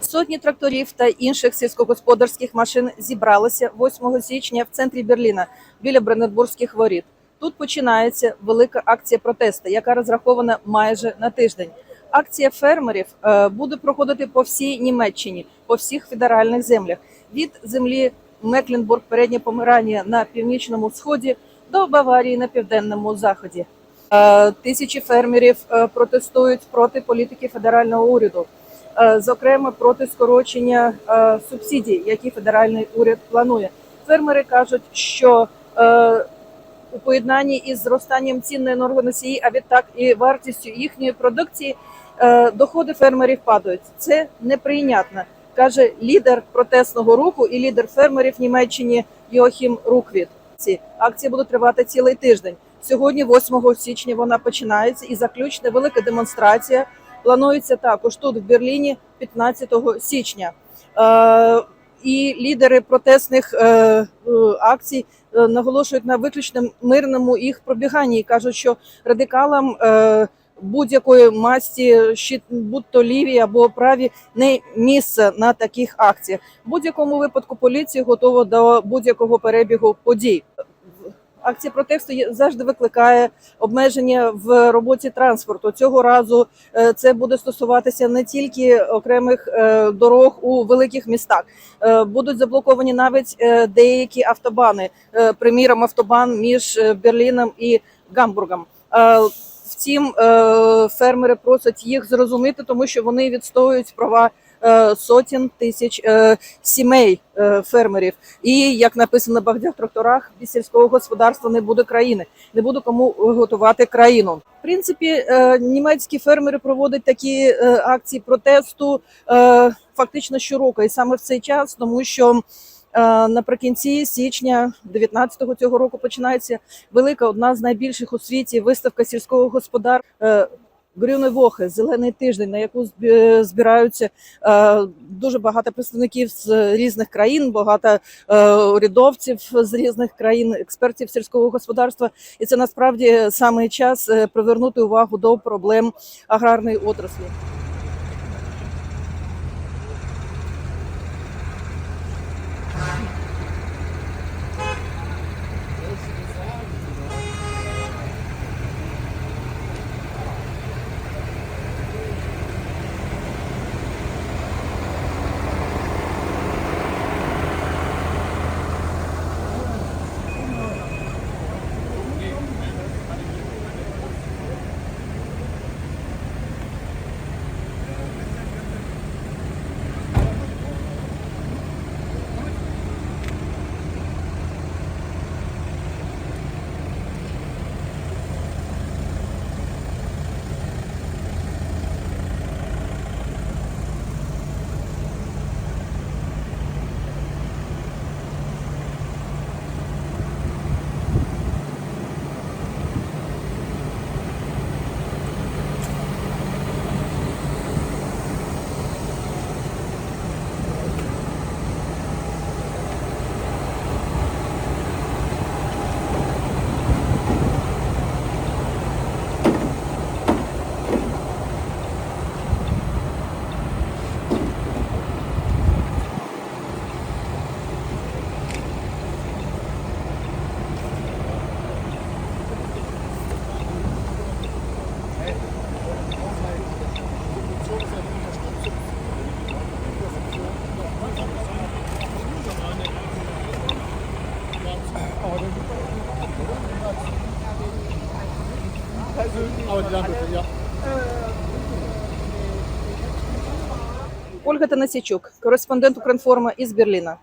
Сотні тракторів та інших сільськогосподарських машин зібралися 8 січня в центрі Берліна біля Бренербурзьких воріт. Тут починається велика акція протесту, яка розрахована майже на тиждень. Акція фермерів е, буде проходити по всій Німеччині, по всіх федеральних землях від землі Мекленбург, переднє помирання на північному сході до Баварії на південному заході. Е, Тисячі фермерів е, протестують проти політики федерального уряду, е, зокрема проти скорочення субсидій, які федеральний уряд планує. Фермери кажуть, що у поєднанні із зростанням цін на енергоносії, а відтак і вартістю їхньої продукції, доходи фермерів падають. Це неприйнятно, каже лідер протестного руху і лідер фермерів в Німеччині Йохім Руквіт. Ці акції будуть тривати цілий тиждень. Сьогодні, 8 січня, вона починається і заключна велика демонстрація планується також тут, в Берліні, 15 січня. Е, і лідери протестних е, е, акцій е, наголошують на виключно мирному їх пробіганні і кажуть, що радикалам е, будь-якої масті, будь-то ліві або праві, не місце на таких акціях. В будь-якому випадку поліція готова до будь-якого перебігу подій. Акція протесту завжди викликає обмеження в роботі транспорту. Цього разу е, це буде стосуватися не тільки окремих е, дорог у великих містах. Е, Будуть заблоковані навіть деякі автобани, приміром, автобан між Берліном і Гамбургом. Втім, фермери просять їх зрозуміти, тому що вони відстоюють права сотень тисяч е, сімей е, фермерів. І як написано на багатьох тракторах, без сільського господарства не буде країни, не буде кому готувати країну. В принципі, е, німецькі фермери проводять такі е, акції протесту е, фактично щороку, і саме в цей час, тому що. е, Наприкінці січня 19-го цього року починається велика, одна з найбільших у світі виставка сільського господарства Грюне Вохи, зелений тиждень, на яку збі- збираються е, дуже багато представників з різних країн, багато е, урядовців з різних країн, експертів сільського господарства. І це насправді саме час е, привернути увагу до проблем аграрної отраслі. Ольга Танасічук, кореспондент Укрінформа із Берліна.